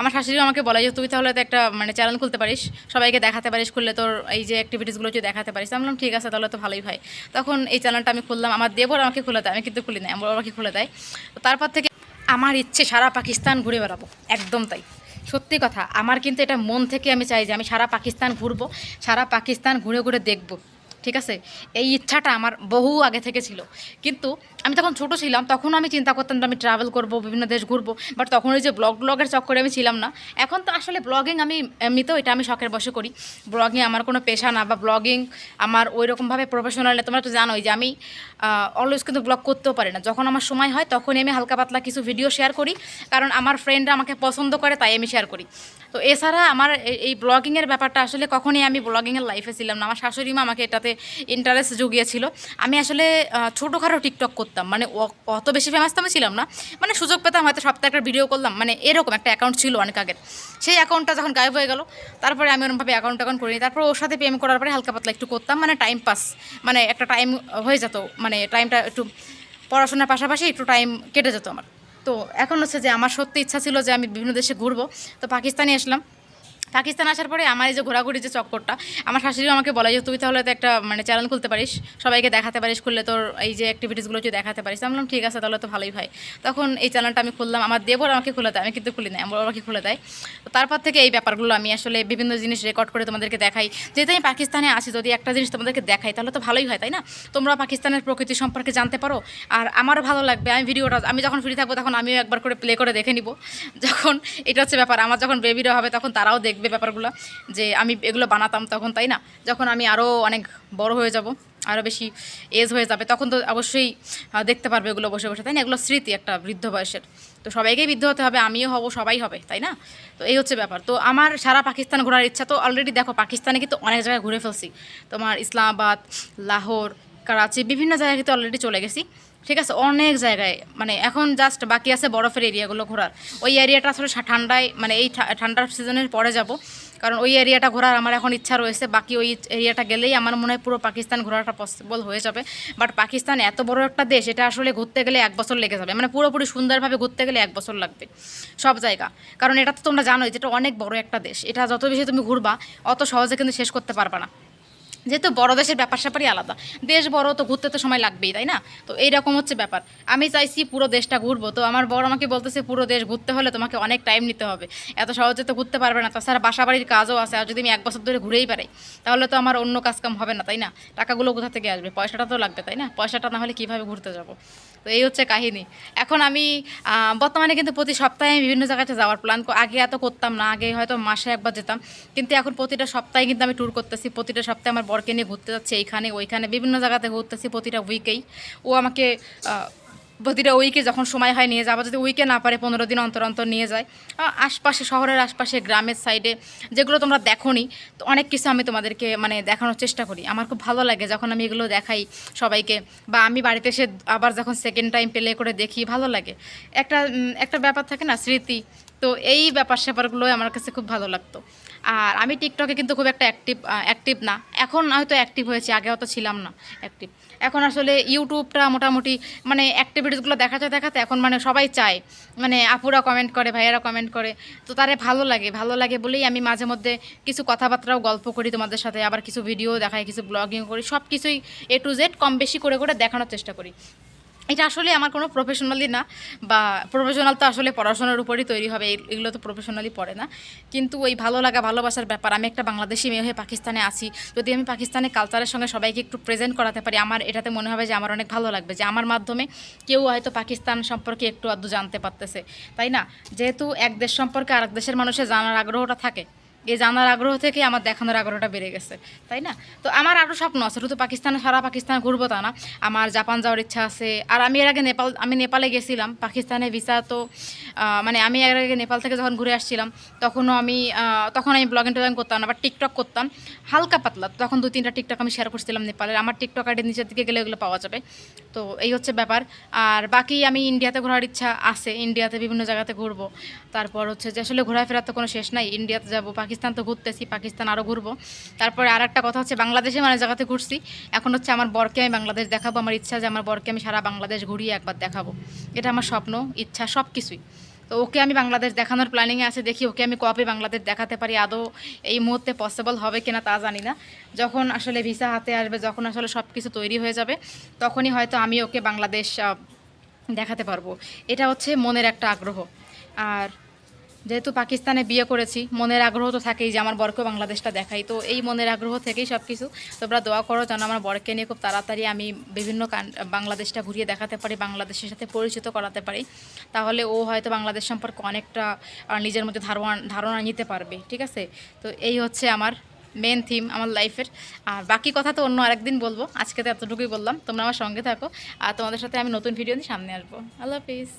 আমার শাশুড়িও আমাকে বলে যে, তুই তাহলে তো একটা মানে চ্যানেল খুলতে পারিস, সবাইকে দেখাতে পারিস, খুললে তোর এই যে অ্যাক্টিভিটিসগুলো তুই দেখাতে পারিস। আমি বললাম, ঠিক আছে, তাহলে তো ভালোই হয়। তখন এই চ্যানেলটা আমি খুললাম। আমার দেবর আমাকে খুলে দেয়, আমি কিন্তু খুলি না আমার আমাকে খুলে দেয়। তো তারপর থেকে আমার ইচ্ছে সারা পাকিস্তান ঘুরে বেড়াবো, একদম তাই। সত্যি কথা, আমার কিন্তু এটা মন থেকে আমি চাই যে, আমি সারা পাকিস্তান ঘুরবো, সারা পাকিস্তান ঘুরে ঘুরে দেখব। ঠিক আছে? এই ইচ্ছাটা আমার বহু আগে থেকে ছিল। কিন্তু আমি তখন ছোট ছিলাম, তখন আমি চিন্তা করতাম আমি ট্রাভেল করব, বিভিন্ন দেশ ঘুরবো বাট তখন ওই যে ব্লগ ব্লগের চক্করে আমি ছিলাম না। এখন তো আসলে ব্লগিং আমি এমনিতেও এটা আমি শখের বসে করি। ব্লগিং আমার কোনো পেশা না, বা ব্লগিং আমার ওই রকমভাবে প্রফেশনাল তোমরা তো জানোই যে আমি অলওয়েজ কিন্তু ব্লগ করতেও পারি না। যখন আমার সময় হয়, তখনই আমি হালকা পাতলা কিছু ভিডিও শেয়ার করি। কারণ আমার ফ্রেন্ডরা আমাকে পছন্দ করে, তাই আমি শেয়ার করি। তো এছাড়া আমার এই- এই ব্লগিংয়ের ব্যাপারটা আসলে কখনই আমি ব্লগিংয়ের লাইফে ছিলাম না। আমার শাশুড়ি মা আমাকে এটাতে ইন্টারেস্ট জুগিয়েছিল। আমি আসলে ছোটোখাটো টিকটক করতাম। মানে অত বেশি ফেমাস তো আমি ছিলাম না। মানে সুযোগ পেতাম, হয়তো সপ্তাহে একটা ভিডিও করলাম। মানে এরকম একটা অ্যাকাউন্ট ছিল অনেক আগের। সেই অ্যাকাউন্টটা যখন গায়েব হয়ে গেল, তারপরে আমি ওরমভাবে অ্যাকাউন্ট অ্যাকাউন্ট করিনি। তারপর ওর সাথে প্রেম করার পরে হালকা পাতলা একটু করতাম। মানে টাইম পাস মানে একটা টাইম হয়ে যেত। মানে টাইমটা একটু পড়াশোনার পাশাপাশি একটু টাইম কেটে যেত আমার। তো এখন হচ্ছে যে, আমার সত্যি ইচ্ছা ছিল যে, আমি বিভিন্ন দেশে ঘুরবো। তো পাকিস্তানে আসলাম। পাকিস্তান আসার পরে আমার এই যে ঘোরাঘুরি যে চক্করটা, আমার শাশুড়িও আমাকে বলে যে, তুই তাহলে তো একটা মানে চ্যানেল খুলতে পারিস, সবাইকে দেখাতে পারিস, খুললে তোর এই যে অ্যাক্টিভিটিসগুলো তুই দেখাতে পারিস। আমি বললাম, ঠিক আছে, তাহলে তো ভালোই হয় তখন এই চ্যানেলটা আমি খুললাম, আমার দেবর আমাকে খুলে দেয়, আমি কিন্তু খুলি না আমার আমাকে খুলে দেয়। তো তারপর থেকে এই ব্যাপারগুলো আমি আসলে বিভিন্ন জিনিস রেকর্ড করে তোমাদেরকে দেখাই। যেহেতু আমি পাকিস্তানে আসি যদি একটা জিনিস তোমাদেরকে দেখাই, তাহলে তো ভালোই হয়, তাই না? তোমরা পাকিস্তানের প্রকৃতি সম্পর্কে জানতে পারো, আর আমারও ভালো লাগবে। আমি ভিডিওটা, আমি যখন ফ্রি থাকব, তখন আমিও একবার করে প্লে করে দেখে নিব। যখন, এটা হচ্ছে ব্যাপার, আমার যখন বেবিরা হবে, তখন তারাও দেখবে। ব্যাপারগুলো, যে আমি এগুলো বানাতাম তখন, তাই না? যখন আমি আরও অনেক বড় হয়ে যাব আরও বেশি এজ হয়ে যাবে, তখন তো অবশ্যই দেখতে পারবে এগুলো বসে বসে, তাই না? এগুলো স্মৃতি একটা বৃদ্ধ বয়সের। তো সবাইকেই বৃদ্ধ হতে হবে, আমিও হব, সবাই হবে, তাই না? তো এই হচ্ছে ব্যাপার। তো আমার সারা পাকিস্তান ঘোরার ইচ্ছা, তো অলরেডি দেখো, পাকিস্তানে কিন্তু অনেক জায়গায় ঘুরে ফেলছি। তোমার ইসলামাবাদ, লাহোর করাচি বিভিন্ন জায়গায় কিন্তু অলরেডি চলে গেছি। ঠিক আছে, অনেক জায়গায় মানে এখন জাস্ট বাকি আছে বরফের এরিয়াগুলো ঘোরার। ওই এরিয়াটা আসলে ঠান্ডায় মানে এই ঠান্ডার সিজনের পরে যাব। কারণ ওই এরিয়াটা ঘোরার আমার এখন ইচ্ছা রয়েছে, বাকি ওই এরিয়াটা গেলেই আমার মনে হয় পুরো পাকিস্তান ঘোরাটা পসিবল হয়ে যাবে। বাট পাকিস্তান এত বড় একটা দেশ, এটা আসলে ঘুরতে গেলে এক বছর লেগে যাবে। মানে পুরোপুরি সুন্দরভাবে ঘুরতে গেলে এক বছর লাগবে, সব জায়গা। কারণ এটা তো তোমরা জানোই যেটা অনেক বড় একটা দেশ। এটা যত বেশি তুমি ঘুরবা, অত সহজে কিন্তু শেষ করতে পারবা না। যেহেতু বড় দেশের ব্যাপার স্যাপারই আলাদা। দেশ বড় তো ঘুরতে তো সময় লাগবেই, তাই না? তো এইরকম হচ্ছে ব্যাপার। আমি চাইছি পুরো দেশটা ঘুরবো। তো আমার বড় আমাকে বলতেছে, পুরো দেশ ঘুরতে হলে তোমাকে অনেক টাইম নিতে হবে। এত সহজে তো ঘুরতে পারবে না। তাছাড়া বাসা বাড়ির কাজও আছে। আর যদি আমি এক বছর ধরে ঘুরেই পারি তাহলে তো আমার অন্য কাজকাম হবে না, তাই না? টাকাগুলো কোথা থেকে আসবে? পয়সাটা তো লাগবে, তাই না? পয়সাটা না হলে কীভাবে ঘুরতে যাব? তো এই হচ্ছে কাহিনী। এখন আমি বর্তমানে কিন্তু প্রতি সপ্তাহে আমি বিভিন্ন জায়গাতে যাওয়ার প্ল্যান আগে এত করতাম না, আগে হয়তো মাসে একবার যেতাম। কিন্তু এখন প্রতিটা সপ্তাহে কিন্তু আমি ট্যুর করতেছি। প্রতিটা সপ্তাহে আমার বরকে নিয়ে ঘুরতে যাচ্ছি এইখানে, ওইখানে, বিভিন্ন জায়গাতে ঘুরতেছি প্রতিটা উইকেই ও আমাকে প্রতিটা উইকে যখন সময় হয় নিয়ে যাব, যদি উইকে না পারে পনেরো দিন অন্তর অন্তর নিয়ে যায় আশপাশে, শহরের আশপাশে, গ্রামের সাইডে যেগুলো তোমরা দেখোনি, তো অনেক কিছু আমি তোমাদেরকে মানে দেখানোর চেষ্টা করি। আমার খুব ভালো লাগে যখন আমি এগুলো দেখাই সবাইকে, বা আমি বাড়িতে এসে আবার যখন সেকেন্ড টাইম প্লে করে দেখি, ভালো লাগে। একটা একটা ব্যাপার থাকে না, স্মৃতি, তো এই ব্যাপার স্যাপারগুলোই আমার কাছে খুব ভালো লাগতো। আর আমি টিকটকে কিন্তু খুব একটা অ্যাক্টিভ অ্যাক্টিভ না। এখন হয়তো অ্যাক্টিভ হয়েছি, আগে হয়তো ছিলাম না অ্যাক্টিভ এখন আসলে ইউটিউবটা মোটামুটি মানে অ্যাক্টিভিটিসগুলো দেখাতে দেখাতে এখন মানে সবাই চায়। মানে আপুরা কমেন্ট করে, ভাইয়ারা কমেন্ট করে। তো তারে ভালো লাগে ভালো লাগে বলেই আমি মাঝে মধ্যে কিছু কথাবার্তাও গল্প করি তোমাদের সাথে, আবার কিছু ভিডিও দেখাই, কিছু ব্লগিং করি সব কিছুই এ টু জেড কম বেশি করে করে দেখানোর চেষ্টা করি। এটা আসলে আমার কোনো প্রফেশনালি না, বা প্রফেশনাল তো আসলে পড়াশোনার উপরই তৈরি হবে এগুলো তো প্রফেশনালি পড়ে না। কিন্তু ওই ভালো লাগা, ভালোবাসার ব্যাপার, আমি একটা বাংলাদেশি মেয়ে হয়ে পাকিস্তানে আছি, যদি আমি পাকিস্তানের কালচারের সঙ্গে সবাইকে একটু প্রেজেন্ট করাতে পারি, আমার এটাতে মনে হবে যে আমার অনেক ভালো লাগবে, যে আমার মাধ্যমে কেউ হয়তো পাকিস্তান সম্পর্কে একটু আধটু জানতে পারতেছে, তাই না? যেহেতু এক দেশ সম্পর্কে আরেক দেশের মানুষের জানার আগ্রহটা থাকে। এই জানার আগ্রহ থেকে আমার দেখানোর আগ্রহটা বেড়ে গেছে, তাই না? তো আমার আরও স্বপ্ন আছে, শুধু পাকিস্তানে, সারা পাকিস্তান ঘুরবো তা না। আমার জাপান যাওয়ার ইচ্ছা আছে। আর আমি এর আগে নেপাল, আমি নেপালে গেছিলাম, পাকিস্তানে ভিসা তো মানে আমি এর আগে নেপাল থেকে যখন ঘুরে আসছিলাম, তখনও আমি তখন আমি ব্লগিং টগিং করতাম না বা টিকটক করতাম। হালকা পাতলা, তখন দু তিনটা টিকটক আমি শেয়ার করছিলাম নেপালের আমার টিকটক আইডির নিচের দিকে গেলে এগুলো পাওয়া যাবে। তো এই হচ্ছে ব্যাপার। আর বাকি আমি ইন্ডিয়াতে ঘোরার ইচ্ছা আছে, ইন্ডিয়াতে বিভিন্ন জায়গাতে ঘুরবো। তারপর হচ্ছে যে আসলে ঘোরাফেরার তো কোনো শেষ নাই, ইন্ডিয়াতে যাব, পাকিস্তান তো ঘুরতেছি, পাকিস্তান আরও ঘুরবো। তারপরে আর একটা কথা হচ্ছে বাংলাদেশে মানে জায়গাতে ঘুরছি। এখন হচ্ছে আমার বরকে আমি বাংলাদেশ দেখাবো। আমার ইচ্ছা যে আমার বরকে আমি সারা বাংলাদেশ ঘুরিয়ে একবার দেখাবো। এটা আমার স্বপ্ন, ইচ্ছা সব কিছুই তো ওকে আমি বাংলাদেশ দেখানোর প্ল্যানিংয়ে আছে, দেখি ওকে আমি কবে বাংলাদেশ দেখাতে পারি। আদৌ এই মুহূর্তে পসিবল হবে কিনা তা জানি না। যখন আসলে ভিসা হাতে আসবে, যখন আসলে সব কিছু তৈরি হয়ে যাবে, তখনই হয়তো আমি ওকে বাংলাদেশ দেখাতে পারব। এটা হচ্ছে মনের একটা আগ্রহ। আর যেহেতু পাকিস্তানে বিয়ে করেছি, মনের আগ্রহ তো থাকেই যে আমার বরকে বাংলাদেশটা দেখাই। তো এই মনের আগ্রহ থেকেই সব কিছু তোমরা দোয়া করো যেন আমার বরকে নিয়ে খুব তাড়াতাড়ি আমি বিভিন্ন বাংলাদেশটা ঘুরিয়ে দেখাতে পারি, বাংলাদেশের সাথে পরিচিত করাতে পারি। তাহলে ও হয়তো বাংলাদেশ সম্পর্কে অনেকটা নিজের মধ্যে ধারণা ধারণা নিতে পারবে, ঠিক আছে? তো এই হচ্ছে আমার মেন থিম আমার লাইফের আর বাকি কথা তো অন্য আরেকদিন বলব। আজকে তো এতটুকুই বললাম। তোমরা আমার সঙ্গে থাকো। আর তোমাদের সাথে আমি নতুন ভিডিও নিয়ে সামনে আসব। আল্লাহ হাফিজ।